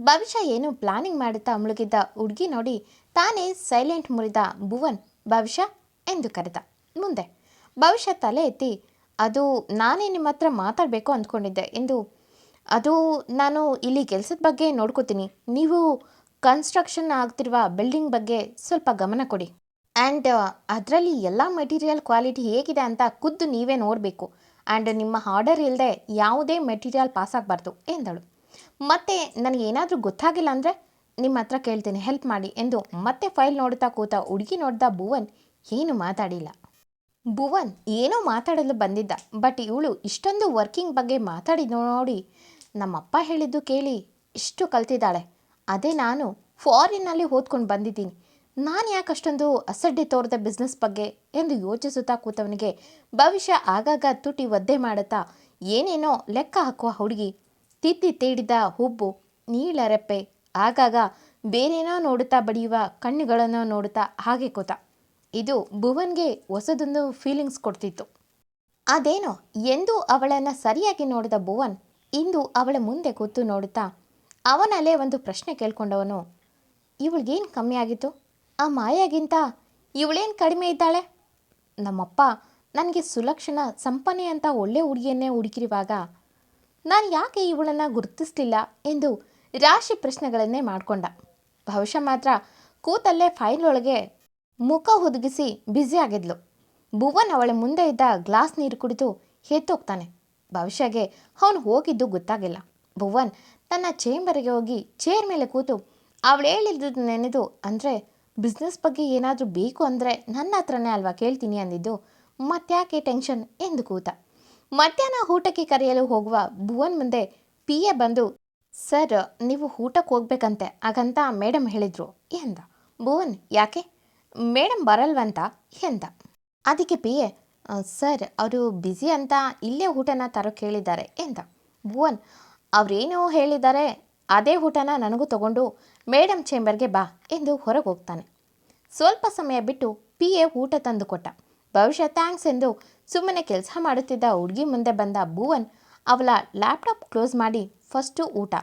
ಭವಿಷ್ಯ ಏನು ಪ್ಲಾನಿಂಗ್ ಮಾಡುತ್ತಾ ಮುಳುಗಿದ್ದ ಹುಡುಗಿ ನೋಡಿ ತಾನೇ ಸೈಲೆಂಟ್ ಮುರಿದ ಭುವನ್ ಭವಿಷ್ಯ ಎಂದು ಕರೆದ. ಮುಂದೆ, ಭವಿಷ್ಯ ತಲೆ ಎತ್ತಿ, ಅದು ನಾನೇ ನಿಮ್ಮ ಹತ್ರ ಮಾತಾಡಬೇಕು ಅಂದ್ಕೊಂಡಿದ್ದೆ. ಎಂದು, ಅದು ನಾನು ಇಲ್ಲಿ ಕೆಲಸದ ಬಗ್ಗೆ ನೋಡ್ಕೋತೀನಿ. ನೀವು ಕನ್ಸ್ಟ್ರಕ್ಷನ್ ಆಗ್ತಿರುವ ಬಿಲ್ಡಿಂಗ್ ಬಗ್ಗೆ ಸ್ವಲ್ಪ ಗಮನ ಕೊಡಿ. ಆ್ಯಂಡ್ ಅದರಲ್ಲಿ ಎಲ್ಲ ಮೆಟೀರಿಯಲ್ ಕ್ವಾಲಿಟಿ ಹೇಗಿದೆ ಅಂತ ಖುದ್ದು ನೀವೇ ನೋಡಬೇಕು. ಆ್ಯಂಡ್ ನಿಮ್ಮ ಆರ್ಡರ್ ಇಲ್ಲದೆ ಯಾವುದೇ ಮೆಟೀರಿಯಲ್ ಪಾಸ್ ಆಗಬಾರ್ದು, ಎಂದಳು. ಮತ್ತೆ ನನಗೇನಾದರೂ ಗೊತ್ತಾಗಿಲ್ಲ ಅಂದರೆ ನಿಮ್ಮ ಹತ್ರ ಕೇಳ್ತೀನಿ ಹೆಲ್ಪ್ ಮಾಡಿ ಎಂದು ಮತ್ತೆ ಫೈಲ್ ನೋಡ್ತಾ ಕೂತ ಹುಡುಗಿ ನೋಡ್ದ ಭುವನ್ ಏನು ಮಾತಾಡಿಲ್ಲ. ಭುವನ್ ಏನೋ ಮಾತಾಡಲು ಬಂದಿದ್ದ ಬಟ್ ಇವಳು ಇಷ್ಟೊಂದು ವರ್ಕಿಂಗ್ ಬಗ್ಗೆ ಮಾತಾಡಿ ನೋಡಿ ನಮ್ಮಪ್ಪ ಹೇಳಿದ್ದು ಕೇಳಿ ಇಷ್ಟು ಕಲ್ತಿದ್ದಾಳೆ. ಅದೇ ನಾನು ಫಾರಿನ್ನಲ್ಲಿ ಓದ್ಕೊಂಡು ಬಂದಿದ್ದೀನಿ. ನಾನು ಯಾಕೆ ಅಷ್ಟೊಂದು ಅಸಡ್ಡೆ ತೋರದ ಬಿಸ್ನೆಸ್ ಬಗ್ಗೆ ಎಂದು ಯೋಚಿಸುತ್ತಾ ಕೂತವನಿಗೆ ಭವಿಷ್ಯ ಆಗಾಗ ತುಟಿ ಒದ್ದೆ ಮಾಡುತ್ತಾ ಏನೇನೋ ಲೆಕ್ಕ ಹಾಕುವ ಹುಡುಗಿ ತಿದ್ದಿ ತೇಡಿದ ಹುಬ್ಬು ನೀಳರೆಪ್ಪೆ ಆಗಾಗ ಬೇರೇನೋ ನೋಡುತ್ತಾ ಬಡಿಯುವ ಕಣ್ಣುಗಳನ್ನು ನೋಡುತ್ತಾ ಹಾಗೆ ಕೂತ. ಇದು ಭುವನ್ಗೆ ಹೊಸದೊಂದು ಫೀಲಿಂಗ್ಸ್ ಕೊಡ್ತಿತ್ತು. ಅದೇನೋ, ಎಂದು ಅವಳನ್ನು ಸರಿಯಾಗಿ ನೋಡಿದ ಭುವನ್ ಇಂದು ಅವಳ ಮುಂದೆ ಕೂತು ನೋಡುತ್ತಾ, ಅವನಲ್ಲೇ ಒಂದು ಪ್ರಶ್ನೆ ಕೇಳ್ಕೊಂಡವನು. ಇವಳಿಗೇನು ಕಮ್ಮಿ ಆಗಿತ್ತು? ಆ ಮಾಯಾಗಿಂತ ಇವಳೇನು ಕಡಿಮೆ ಇದ್ದಾಳೆ? ನಮ್ಮಪ್ಪ ನನಗೆ ಸುಲಕ್ಷಣ, ಸಂಪನೆ ಅಂತ ಒಳ್ಳೆ ಹುಡುಗಿಯನ್ನೇ ಹುಡುಕಿರುವಾಗ ನಾನು ಯಾಕೆ ಇವಳನ್ನು ಗುರುತಿಸಲಿಲ್ಲ ಎಂದು ರಾಶಿ ಪ್ರಶ್ನೆಗಳನ್ನೇ ಮಾಡಿಕೊಂಡ. ಬಹುಶಃ ಮಾತ್ರ ಕೂತಲ್ಲೇ ಫೈಲ್ ಒಳಗೆ ಮುಖ ಹುದುಗಿಸಿ ಬ್ಯುಸಿ ಆಗಿದ್ಲು. ಭುವನ್ ಅವಳ ಮುಂದೆ ಇದ್ದ ಗ್ಲಾಸ್ ನೀರು ಕುಡಿದು ಎತ್ತೋಗ್ತಾನೆ ಭವಿಷ್ಯಗೆ ಅವನು ಹೋಗಿದ್ದು ಗೊತ್ತಾಗಿಲ್ಲ. ಭುವನ್ ತನ್ನ ಚೇಂಬರ್ಗೆ ಹೋಗಿ ಚೇರ್ ಮೇಲೆ ಕೂತು ಅವಳು ಹೇಳಿದ್ದು ನೆನೆದು, ಅಂದರೆ ಬಿಸ್ನೆಸ್ ಬಗ್ಗೆ ಏನಾದರೂ ಬೇಕು ಅಂದರೆ ನನ್ನ ಹತ್ರನೇ ಅಲ್ವಾ ಕೇಳ್ತೀನಿ ಅಂದಿದ್ದು, ಮತ್ತ್ಯಾಕೆ ಟೆನ್ಷನ್ ಎಂದು ಕೂತ. ಮಧ್ಯಾಹ್ನ ಊಟಕ್ಕೆ ಕರೆಯಲು ಹೋಗುವ ಭುವನ್ ಮುಂದೆ ಪಿ ಎ ಬಂದು, ಸರ್, ನೀವು ಊಟಕ್ಕೆ ಹೋಗ್ಬೇಕಂತೆ. ಹಾಗಂತ ಮೇಡಮ್ ಹೇಳಿದರು. ಎಂದ. ಭುವನ್, ಯಾಕೆ? ಮೇಡಮ್ ಬರಲ್ವಂತ. ಎಂದ. ಅದಕ್ಕೆ ಪಿ ಎ ಸರ್, ಅವರು ಬ್ಯುಸಿ ಅಂತ ಇಲ್ಲೇ ಊಟನ ತರೋ ಕೇಳಿದ್ದಾರೆ ಎಂದ. ಭುವನ್, ಅವರೇನೋ ಹೇಳಿದ್ದಾರೆ, ಅದೇ ಊಟನ ನನಗೂ ತಗೊಂಡು ಮೇಡಮ್ ಚೇಂಬರ್ಗೆ ಬಾ ಎಂದು ಹೊರಗೆ ಹೋಗ್ತಾನೆ. ಸ್ವಲ್ಪ ಸಮಯ ಬಿಟ್ಟು ಪಿ ಎ ಊಟ ತಂದು ಕೊಟ್ಟ. ಭವಿಷ್ಯ ಥ್ಯಾಂಕ್ಸ್ ಎಂದು ಸುಮ್ಮನೆ ಕೆಲಸ ಮಾಡುತ್ತಿದ್ದ ಹುಡುಗಿ ಮುಂದೆ ಬಂದ ಭುವನ್, ಅವಳ ಲ್ಯಾಪ್ಟಾಪ್ ಕ್ಲೋಸ್ ಮಾಡಿ, ಫಸ್ಟು ಊಟ,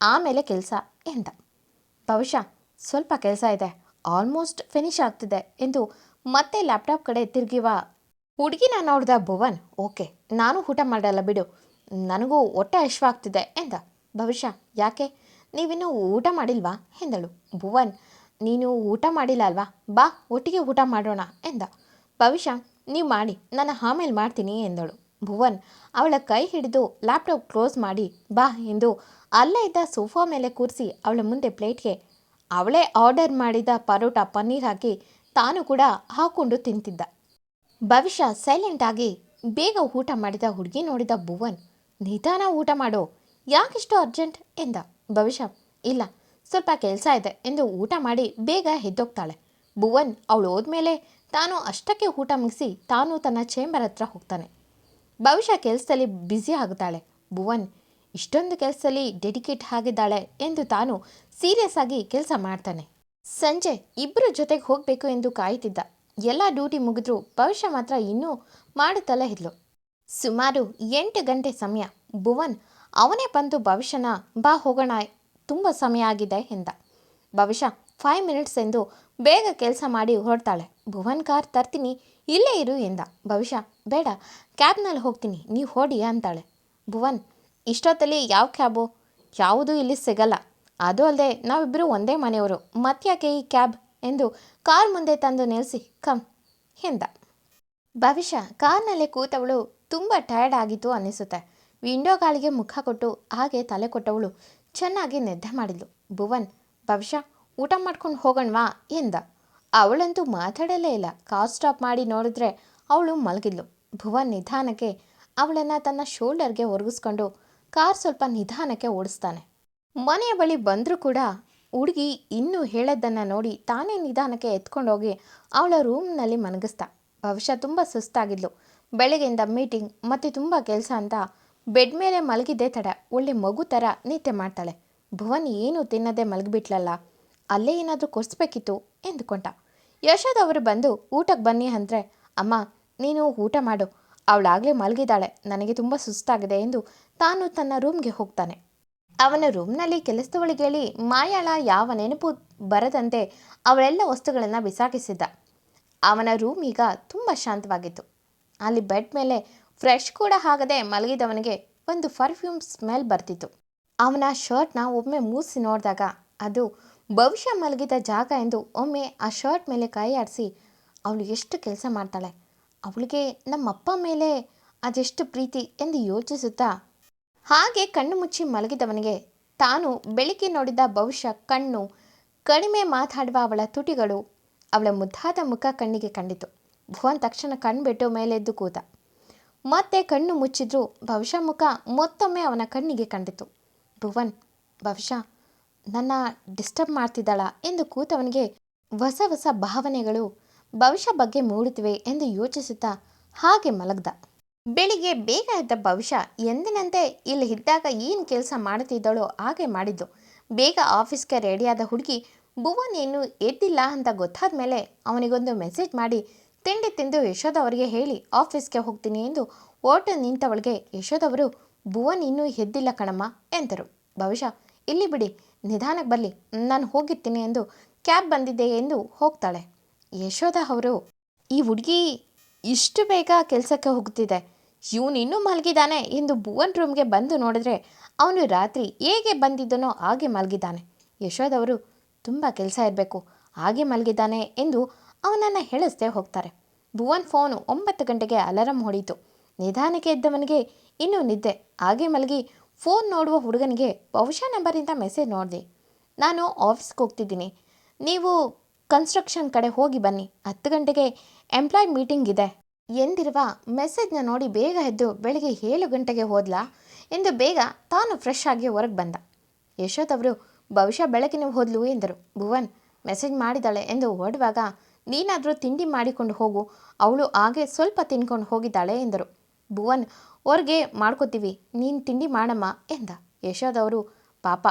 ಆಮೇಲೆ ಕೆಲಸ, ಎಂದ. ಬಹುಶಃ ಸ್ವಲ್ಪ ಕೆಲಸ ಇದೆ, ಆಲ್ಮೋಸ್ಟ್ ಫಿನಿಶ್ ಆಗ್ತಿದೆ, ಎಂದು ಮತ್ತೆ ಲ್ಯಾಪ್ಟಾಪ್ ಕಡೆ ತಿರುಗಿವ ಹುಡುಗಿನ ನೋಡಿದ ಭುವನ್, ಓಕೆ, ನಾನು ಊಟ ಮಾಡಲ್ಲ ಬಿಡು, ನನಗೂ ಹೊಟ್ಟೆ ಹಶ್ವಾಗ್ತಿದೆ ಎಂದ. ಭವಿಷ್ಯ, ಯಾಕೆ? ನೀವಿನ್ನೂ ಊಟ ಮಾಡಿಲ್ವಾ? ಎಂದಳು. ಭುವನ್, ನೀನು ಊಟ ಮಾಡಿಲ್ಲ ಅಲ್ವಾ? ಬಾ, ಒಟ್ಟಿಗೆ ಊಟ ಮಾಡೋಣ, ಎಂದ. ಭವಿಷ್ಯ ನೀವು ಮಾಡಿ ನಾನು ಆಮೇಲೆ ಮಾಡ್ತೀನಿ ಎಂದಳು. ಭುವನ್ ಅವಳ ಕೈ ಹಿಡಿದು ಲ್ಯಾಪ್ಟಾಪ್ ಕ್ಲೋಸ್ ಮಾಡಿ, ಬಾ ಎಂದು ಅಲ್ಲೇ ಇದ್ದ ಸೋಫಾ ಮೇಲೆ ಕೂರಿಸಿ ಅವಳ ಮುಂದೆ ಪ್ಲೇಟ್ಗೆ, ಅವಳೇ ಆರ್ಡರ್ ಮಾಡಿದ ಪರೋಟ ಪನ್ನೀರ್ ಹಾಕಿ ತಾನು ಕೂಡ ಹಾಕೊಂಡು ತಿಂತಿದ್ದ. ಭವಿಷ್ಯ ಸೈಲೆಂಟ್ ಆಗಿ ಬೇಗ ಊಟ ಮಾಡಿದ ಹುಡುಗಿ ನೋಡಿದ ಭುವನ್, ನಿಧಾನ ಊಟ ಮಾಡೋ, ಯಾಕಿಷ್ಟು ಅರ್ಜೆಂಟ್ ಎಂದ. ಭವಿಷ್ಯ, ಇಲ್ಲ, ಸ್ವಲ್ಪ ಕೆಲಸ ಇದೆ ಎಂದು ಊಟ ಮಾಡಿ ಬೇಗ ಎದ್ದೋಗ್ತಾಳೆ. ಭುವನ್ ಅವಳು ಹೋದ್ಮೇಲೆ ತಾನು ಅಷ್ಟಕ್ಕೆ ಊಟ ಮುಗಿಸಿ ತಾನು ತನ್ನ ಚೇಂಬರ್ ಹತ್ರ ಹೋಗ್ತಾನೆ. ಭವಿಷ್ಯ ಕೆಲಸದಲ್ಲಿ ಬ್ಯುಸಿ ಆಗುತ್ತಾಳೆ. ಭುವನ್, ಇಷ್ಟೊಂದು ಕೆಲಸದಲ್ಲಿ ಡೆಡಿಕೇಟ್ ಆಗಿದ್ದಾಳೆ ಎಂದು ತಾನು ಸೀರಿಯಸ್ ಆಗಿ ಕೆಲಸ ಮಾಡ್ತಾನೆ. ಸಂಜೆ ಇಬ್ಬರ ಜೊತೆಗೆ ಹೋಗಬೇಕು ಎಂದು ಕಾಯುತ್ತಿದ್ದ ಎಲ್ಲ ಡ್ಯೂಟಿ ಮುಗಿದ್ರೂ ಭವಿಷ್ಯ ಮಾತ್ರ ಇನ್ನೂ ಮಾಡುತ್ತಲೇ ಇದ್ಲು. ಸುಮಾರು ಎಂಟು ಗಂಟೆ ಸಮಯ. ಭುವನ್, ಅವನೇ ಬಂದು ಭವಿಷ್ಯನ ಬಾ ಹೋಗೋಣ ತುಂಬ ಸಮಯ ಆಗಿದೆ ಎಂದ. ಭವಿಷ್ಯ ಫೈವ್ ಮಿನಿಟ್ಸ್ ಎಂದು ಬೇಗ ಕೆಲಸ ಮಾಡಿ ಹೊರಡ್ತಾಳೆ. ಭುವನ್ ಕಾರ್ ತರ್ತೀನಿ, ಇಲ್ಲೇ ಇರು ಎಂದ. ಭವಿಷ್ಯ ಬೇಡ, ಕ್ಯಾಬ್ನಲ್ಲಿ ಹೋಗ್ತೀನಿ, ನೀವು ಹೊಡಿ ಅಂತಾಳೆ. ಭುವನ್, ಇಷ್ಟೊತ್ತಲ್ಲಿ ಯಾವ ಕ್ಯಾಬು? ಯಾವುದೂ ಇಲ್ಲಿ ಸಿಗಲ್ಲ. ಅದು ಅಲ್ಲದೆ ನಾವಿಬ್ಬರು ಒಂದೇ ಮನೆಯವರು, ಮತ್ತ್ಯಾಕೆ ಈ ಕ್ಯಾಬ್? ಎಂದು ಕಾರ್ ಮುಂದೆ ತಂದು ನಿಲ್ಲಿಸಿ ಕಮ್, ಎಂದ. ಭವಿಷ್ಯ ಕಾರ್ನಲ್ಲೇ ಕೂತವಳು, ತುಂಬ ಟಯರ್ಡ್ ಆಗಿತ್ತು ಅನ್ನಿಸುತ್ತೆ. ವಿಂಡೋ ಗಾಳಿಗೆ ಮುಖ ಕೊಟ್ಟು, ಹಾಗೆ ತಲೆ ಕೊಟ್ಟವಳು, ಚೆನ್ನಾಗಿ ನಿದ್ದೆ ಮಾಡಿದ್ಲು. ಭುವನ್ ಭವಿಷ್ಯ ಊಟ ಮಾಡ್ಕೊಂಡು ಹೋಗೋಣವಾ, ಎಂದ. ಅವಳಂತೂ ಮಾತಾಡಲೇ ಇಲ್ಲ. ಕಾರ್ ಸ್ಟಾಪ್ ಮಾಡಿ ನೋಡಿದ್ರೆ ಅವಳು ಮಲಗಿದ್ಲು. ಭುವನ್ ನಿಧಾನಕ್ಕೆ ಅವಳನ್ನು ತನ್ನ ಶೋಲ್ಡರ್ಗೆ ಒರಗಿಸ್ಕೊಂಡು ಕಾರ್ ಸ್ವಲ್ಪ ನಿಧಾನಕ್ಕೆ ಓಡಿಸ್ತಾನೆ. ಮನೆಯ ಬಳಿ ಬಂದರೂ ಕೂಡ ಹುಡುಗಿ ಇನ್ನೂ ಹೇಳೋದನ್ನು ನೋಡಿ ತಾನೇ ನಿಧಾನಕ್ಕೆ ಎತ್ಕೊಂಡೋಗಿ ಅವಳ ರೂಮ್ನಲ್ಲಿ ಮಲಗಿಸ್ತಾ. ಬಹುಶಃ ತುಂಬ ಸುಸ್ತಾಗಿದ್ಲು. ಬೆಳಗ್ಗೆಯಿಂದ ಮೀಟಿಂಗ್, ಮತ್ತು ತುಂಬ ಕೆಲಸ ಅಂತ ಬೆಡ್ ಮೇಲೆ ಮಲಗಿದ್ದೇ ತಡ. ಒಳ್ಳೆ ಮಗು ಥರ ನಿತ್ಯ ಮಾಡ್ತಾಳೆ. ಭುವನ್ ಏನೂ ತಿನ್ನದೆ ಮಲಗಿಬಿಟ್ಲಲ್ಲ. ಅಲ್ಲೇ ಏನಾದರೂ ಕೊಡಿಸ್ಬೇಕಿತ್ತು ಎಂದುಕೊಂಡ. ಯಶೋದ್ ಅವರು ಬಂದು ಊಟಕ್ಕೆ ಬನ್ನಿ ಅಂದರೆ, ಅಮ್ಮ, ನೀನು ಊಟ ಮಾಡು. ಅವಳಾಗಲೇ ಮಲಗಿದ್ದಾಳೆ. ನನಗೆ ತುಂಬ ಸುಸ್ತಾಗಿದೆ ಎಂದು ತಾನು ತನ್ನ ರೂಮ್ಗೆ ಹೋಗ್ತಾನೆ. ಅವನ ರೂಮ್ನಲ್ಲಿ ಕೆಲಸದವಳಿಗೇಳಿ ಮಾಯಾಳ ಯಾವ ನೆನಪು ಬರದಂತೆ ಅವಳೆಲ್ಲ ವಸ್ತುಗಳನ್ನು ಬಿಸಾಕಿಸಿದ್ದ. ಅವನ ರೂಮ್ ಈಗ ತುಂಬ ಶಾಂತವಾಗಿತ್ತು. ಅಲ್ಲಿ ಬೆಡ್ ಮೇಲೆ ಫ್ರೆಶ್ ಕೂಡ ಆಗದೆ ಮಲಗಿದವನಿಗೆ ಒಂದು ಪರ್ಫ್ಯೂಮ್ ಸ್ಮೆಲ್ ಬರ್ತಿತ್ತು. ಅವನ ಶರ್ಟ್ನ ಒಮ್ಮೆ ಮೂಸಿ ನೋಡಿದಾಗ ಅದು ಭವಿಷ್ಯ ಮಲಗಿದ ಜಾಗ ಎಂದು ಒಮ್ಮೆ ಆ ಶರ್ಟ್ ಮೇಲೆ ಕೈ ಆಡಿಸಿ, ಅವಳು ಎಷ್ಟು ಕೆಲಸ ಮಾಡ್ತಾಳೆ? ಅವಳಿಗೆ ನಮ್ಮಪ್ಪ ಮೇಲೆ ಅದೆಷ್ಟು ಪ್ರೀತಿ? ಎಂದು ಯೋಚಿಸುತ್ತಾ, ಹಾಗೆ ಕಣ್ಣು ಮುಚ್ಚಿ ಮಲಗಿದವನಿಗೆ ತಾನು ಬೆಳಿಗ್ಗೆ ನೋಡಿದ ಭವಿಷ್ಯ, ಕಣ್ಣು ಕಡಿಮೆ ಮಾತಾಡುವ ಅವಳ ತುಟಿಗಳು ಅವಳ ಮುದ್ದಾದ ಮುಖ ಕಣ್ಣಿಗೆ ಕಂಡಿತು. ಭುವನ್ ತಕ್ಷಣ ಕಣ್ಬಿಟ್ಟು ಮೇಲೆದ್ದು ಕೂತ, ಮತ್ತೆ ಕಣ್ಣು ಮುಚ್ಚಿದ್ರು ಭವಿಷ್ಯ ಮುಖ ಮತ್ತೊಮ್ಮೆ ಅವನ ಕಣ್ಣಿಗೆ ಕಂಡಿತು. ಭುವನ್, ಭವಿಷ್ಯ ನನ್ನ ಡಿಸ್ಟರ್ಬ್ ಮಾಡ್ತಿದ್ದಾಳ ಎಂದು ಕೂತವನಿಗೆ ಹೊಸ ಹೊಸ ಭಾವನೆಗಳು ಭವಿಷ್ಯ ಬಗ್ಗೆ ಮೂಡುತ್ತಿವೆ ಎಂದು ಯೋಚಿಸುತ್ತಾ ಹಾಗೆ ಮಲಗ್ದ. ಬೆಳಿಗ್ಗೆ ಬೇಗ ಎದ್ದ ಭವಿಷ್ಯ ಎಂದಿನಂತೆ ಇಲ್ಲಿ ಇದ್ದಾಗ ಏನು ಕೆಲಸ ಮಾಡುತ್ತಿದ್ದಳೋ ಹಾಗೆ ಮಾಡಿದ್ದು. ಬೇಗ ಆಫೀಸ್ಗೆ ರೆಡಿಯಾದ ಹುಡುಗಿ ಭುವನ್ ಏನು ಎದ್ದಿಲ್ಲ ಅಂತ ಗೊತ್ತಾದ ಮೇಲೆ ಅವನಿಗೊಂದು ಮೆಸೇಜ್ ಮಾಡಿ, ತಿಂಡಿ ತಿಂದು ಯಶೋದವರಿಗೆ ಹೇಳಿ ಆಫೀಸ್ಗೆ ಹೋಗ್ತೀನಿ ಎಂದು ಓಟ ನಿಂತವಳಿಗೆ ಯಶೋಧವರು ಭುವನ್ ಇನ್ನೂ ಎದ್ದಿಲ್ಲ ಕಣಮ್ಮ ಎಂದರು. ಭವಿಷ್ಯ, ಇಲ್ಲಿ ಬಿಡಿ ನಿಧಾನಕ್ಕೆ ಬರಲಿ, ನಾನು ಹೋಗಿರ್ತೀನಿ ಎಂದು ಕ್ಯಾಬ್ ಬಂದಿದೆ ಎಂದು ಹೋಗ್ತಾಳೆ. ಯಶೋಧ ಅವರು, ಈ ಹುಡುಗಿ ಇಷ್ಟು ಬೇಗ ಕೆಲಸಕ್ಕೆ ಹೋಗ್ತಿದೆ. ಇವನು ಇನ್ನೂ ಮಲಗಿದ್ದಾನೆ ಎಂದು ಭುವನ್ ರೂಮ್ಗೆ ಬಂದು ನೋಡಿದ್ರೆ ಅವನು ರಾತ್ರಿ ಹೇಗೆ ಬಂದಿದ್ದನೋ ಹಾಗೆ ಮಲಗಿದ್ದಾನೆ ಯಶೋದವರು ತುಂಬ ಕೆಲಸ ಇರಬೇಕು, ಹಾಗೆ ಮಲಗಿದ್ದಾನೆ ಎಂದು ಅವನನ್ನು ಹೇಳಿಸ್ದೆ ಹೋಗ್ತಾರೆ. ಭುವನ್ ಫೋನು ಒಂಬತ್ತು ಗಂಟೆಗೆ ಅಲಾರಂ ಹೊಡೀತು. ನಿಧಾನಕ್ಕೆ ಎದ್ದವನಿಗೆ ಇನ್ನೂ ನಿದ್ದೆ. ಹಾಗೆ ಮಲಗಿ ಫೋನ್ ನೋಡುವ ಹುಡುಗನಿಗೆ ಬಹುಶಃ ನಂಬರಿಂದ ಮೆಸೇಜ್ ನೋಡಿದೆ. ನಾನು ಆಫೀಸ್ಗೆ ಹೋಗ್ತಿದ್ದೀನಿ. ನೀವು ಕನ್ಸ್ಟ್ರಕ್ಷನ್ ಕಡೆ ಹೋಗಿ ಬನ್ನಿ. ಹತ್ತು ಗಂಟೆಗೆ ಎಂಪ್ಲಾಯ್ ಮೀಟಿಂಗ್ ಇದೆ. ಎಂದಿರುವ ಮೆಸೇಜ್ನ ನೋಡಿ ಬೇಗ ಎದ್ದು ಬೆಳಗ್ಗೆ ಏಳು ಗಂಟೆಗೆ ಹೋದ್ಲಾ? ಎಂದು ಬೇಗ ತಾನು ಫ್ರೆಶ್ ಆಗಿ ಹೊರಗೆ ಬಂದ. ಯಶೋತ್ ಅವರು ಬೆಳಗ್ಗೆ ನೀವು ಹೋದ್ಲು ಎಂದರು. ಭುವನ್, ಮೆಸೇಜ್ ಮಾಡಿದಾಳೆ ಎಂದು ಹೊರಡುವಾಗ ನೀನಾದರೂ ತಿಂಡಿ ಮಾಡಿಕೊಂಡು ಹೋಗು. ಅವಳು ಹಾಗೆ ಸ್ವಲ್ಪ ತಿನ್ಕೊಂಡು ಹೋಗಿದ್ದಾಳೆ ಎಂದರು. ಭುವನ್ ಹೊರ್ಗೆ ಮಾಡ್ಕೋತೀವಿ, ನೀನು ತಿಂಡಿ ಮಾಡಮ್ಮ ಎಂದ ಯಶೋದವರು ಪಾಪ,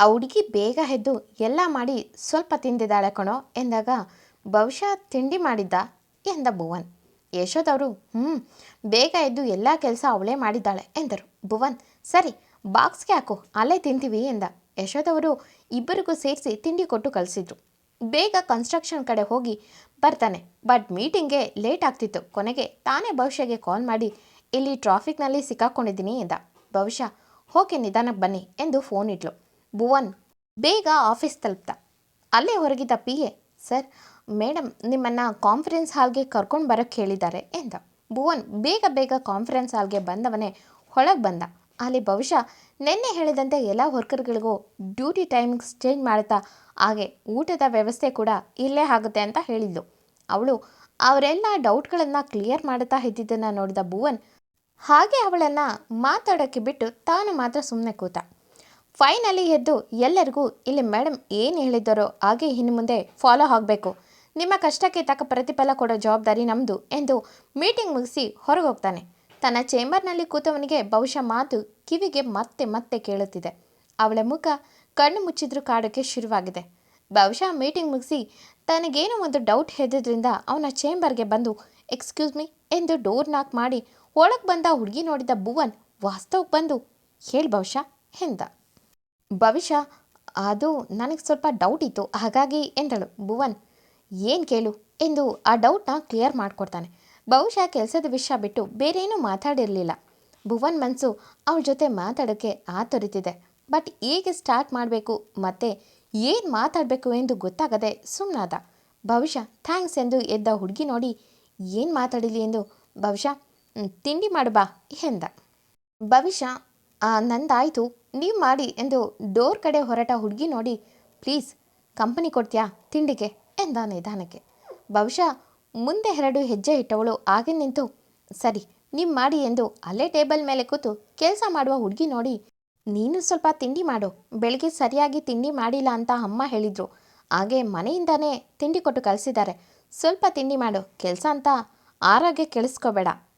ಆ ಹುಡುಗಿ ಬೇಗ ಎದ್ದು ಎಲ್ಲ ಮಾಡಿ ಸ್ವಲ್ಪ ತಿಂದಿದ್ದಾಳೆ ಕಣೋ ಎಂದಾಗ, ಬಹುಶಃ ತಿಂಡಿ ಮಾಡಿದ್ದ ಎಂದ ಭುವನ್. ಯಶೋದವರು ಹ್ಞೂ ಬೇಗ ಎದ್ದು ಎಲ್ಲ ಕೆಲಸ ಅವಳೇ ಮಾಡಿದ್ದಾಳೆ ಎಂದರು. ಭುವನ್, ಸರಿ, ಬಾಕ್ಸ್ಗೆ ಹಾಕು, ಅಲ್ಲೇ ತಿಂತೀವಿ ಎಂದ ಯಶೋದವರು ಇಬ್ಬರಿಗೂ ಸೇರಿಸಿ ತಿಂಡಿ ಕೊಟ್ಟು ಕಳಿಸಿದ್ರು. ಬೇಗ ಕನ್ಸ್ಟ್ರಕ್ಷನ್ ಕಡೆ ಹೋಗಿ ಬರ್ತಾನೆ, ಬಟ್ ಮೀಟಿಂಗ್ಗೆ ಲೇಟ್ ಆಗ್ತಿತ್ತು, ಕೊನೆಗೆ ತಾನೇ ಭವಿಷ್ಯಗೆ ಕಾಲ್ ಮಾಡಿ ಇಲ್ಲಿ ಟ್ರಾಫಿಕ್ನಲ್ಲಿ ಸಿಕ್ಕಾಕೊಂಡಿದ್ದೀನಿ ಎಂದ. ಬಹುಶಃ ಹೋಗಿ ನಿಧಾನಕ್ಕೆ ಬನ್ನಿ ಎಂದು ಫೋನ್ ಇಟ್ಲು. ಭುವನ್ ಬೇಗ ಆಫೀಸ್ ತಲುಪ್ತ. ಅಲ್ಲೇ ಹೊರಗಿದ್ದ ಪಿ ಎ, ಸರ್ ಮೇಡಮ್ ನಿಮ್ಮನ್ನು ಕಾನ್ಫರೆನ್ಸ್ ಹಾಲ್ಗೆ ಕರ್ಕೊಂಡು ಬರೋಕ್ಕೆ ಹೇಳಿದ್ದಾರೆ ಎಂದ. ಭುವನ್ ಬೇಗ ಬೇಗ ಕಾನ್ಫರೆನ್ಸ್ ಹಾಲ್ಗೆ ಬಂದವನೇ ಒಳಗೆ ಬಂದ. ಅಲ್ಲಿ ಬಹುಶಃ ನಿನ್ನೆ ಹೇಳಿದಂತೆ ಎಲ್ಲ ವರ್ಕರ್ಗಳಿಗೂ ಡ್ಯೂಟಿ ಟೈಮಿಂಗ್ಸ್ ಚೇಂಜ್ ಮಾಡ್ತಾ ಹಾಗೆ ಊಟದ ವ್ಯವಸ್ಥೆ ಕೂಡ ಇಲ್ಲೇ ಆಗುತ್ತೆ ಅಂತ ಹೇಳಿದ್ಲು. ಅವಳು ಅವರೆಲ್ಲ ಡೌಟ್ಗಳನ್ನು ಕ್ಲಿಯರ್ ಮಾಡುತ್ತಾ ಇದ್ದಿದ್ದನ್ನು ನೋಡಿದ ಭುವನ್ ಹಾಗೆ ಅವಳನ್ನು ಮಾತಾಡೋಕ್ಕೆ ಬಿಟ್ಟು ತಾನು ಮಾತ್ರ ಸುಮ್ಮನೆ ಕೂತ. ಫೈನಲಿ ಎದ್ದು ಎಲ್ಲರಿಗೂ, ಇಲ್ಲಿ ಮೇಡಮ್ ಏನು ಹೇಳಿದ್ದಾರೋ ಹಾಗೆ ಇನ್ನು ಮುಂದೆ ಫಾಲೋ ಆಗಬೇಕು. ನಿಮ್ಮ ಕಷ್ಟಕ್ಕೆ ತಕ್ಕ ಪ್ರತಿಫಲ ಕೊಡೋ ಜವಾಬ್ದಾರಿ ನಮ್ಮದು ಎಂದು ಮೀಟಿಂಗ್ ಮುಗಿಸಿ ಹೊರಗೆ ಹೋಗ್ತಾನೆ ತನ್ನ ಚೇಂಬರ್ನಲ್ಲಿ ಕೂತವನಿಗೆ ಬಹುಶಃ ಮಾತು ಕಿವಿಗೆ ಮತ್ತೆ ಮತ್ತೆ ಕೇಳುತ್ತಿದೆ. ಅವಳ ಮುಖ ಕಣ್ಣು ಮುಚ್ಚಿದ್ರೂ ಕಾಡೋಕ್ಕೆ ಶುರುವಾಗಿದೆ. ಬಹುಶಃ ಮೀಟಿಂಗ್ ಮುಗಿಸಿ ತನಗೇನೋ ಒಂದು ಡೌಟ್ ಹೆದ್ದ್ರಿಂದ ಅವನ ಚೇಂಬರ್ಗೆ ಬಂದು, ಎಕ್ಸ್ಕ್ಯೂಸ್ ಮೀ ಎಂದು ಡೋರ್ ನಾಕ್ ಮಾಡಿ ಒಳಗೆ ಬಂದ ಹುಡುಗಿ ನೋಡಿದ ಭುವನ್ ವಾಸ್ತವಕ್ಕೆ ಬಂದು ಹೇಳಿ ಬಹುಶಃ ಎಂದ. ಭವಿಷ್ಯ? ಅದು ನನಗೆ ಸ್ವಲ್ಪ ಡೌಟ್ ಇತ್ತು ಹಾಗಾಗಿ ಎಂದಳು ಭುವನ್. ಏನು ಕೇಳು? ಎಂದು ಆ ಡೌಟ್ನ ಕ್ಲಿಯರ್ ಮಾಡಿಕೊಡ್ತಾನೆ. ಬಹುಶಃ ಕೆಲಸದ ವಿಷಯ ಬಿಟ್ಟು ಬೇರೇನೂ ಮಾತಾಡಿರಲಿಲ್ಲ. ಭುವನ್ ಮನಸ್ಸು ಅವಳ ಜೊತೆ ಮಾತಾಡೋಕ್ಕೆ ಆತೊರಿತಿದೆ. ಬಟ್ ಹೇಗೆ ಸ್ಟಾರ್ಟ್ ಮಾಡಬೇಕು? ಮತ್ತು ಏನು ಮಾತಾಡಬೇಕು ಎಂದು ಗೊತ್ತಾಗದೆ ಸುಮ್ಮನಾದ ಭವಿಷ್ಯ ಥ್ಯಾಂಕ್ಸ್ ಎಂದು ಎದ್ದ ಹುಡುಗಿ ನೋಡಿ ಏನು ಮಾತಾಡಿಲಿ ಎಂದು? ಭವಿಷ್ಯ "ಹ್ಮ್, ತಿಂಡಿ ಮಾಡು ಬಾ ಎಂದ. ಭವಿಷ್ಯ "ಆ, ನಂದಾಯಿತು ನೀವು ಮಾಡಿ ಎಂದು ಡೋರ್ ಕಡೆ ಹೊರಟ ಹುಡುಗಿ ನೋಡಿ ಪ್ಲೀಸ್ ಕಂಪನಿ ಕೊಡ್ತೀಯಾ ತಿಂಡಿಗೆ ಎಂದ ನಿಧಾನಕ್ಕೆ. ಬಹುಶಃ ಮುಂದೆ ಎರಡು ಹೆಜ್ಜೆ ಇಟ್ಟವಳು ಹಾಗೆ ನಿಂತು ಸರಿ ನೀವು ಮಾಡಿ ಎಂದು ಅಲ್ಲೇ ಟೇಬಲ್ ಮೇಲೆ ಕೂತು ಕೆಲಸ ಮಾಡುವ ಹುಡುಗಿ ನೋಡಿ ನೀನು ಸ್ವಲ್ಪ ತಿಂಡಿ ಮಾಡು ಬೆಳಗ್ಗೆ ಸರಿಯಾಗಿ ತಿಂಡಿ ಮಾಡಿಲ್ಲ ಅಂತ ಅಮ್ಮ ಹೇಳಿದರು. ಹಾಗೆ ಮನೆಯಿಂದನೇ ತಿಂಡಿ ಕೊಟ್ಟು ಕಳಿಸಿದ್ದಾರೆ. ಸ್ವಲ್ಪ ತಿಂಡಿ ಮಾಡು ಕೆಲಸ ಅಂತ ಆರೋಗ್ಯ ಕೆಳಿಸ್ಕೋಬೇಡ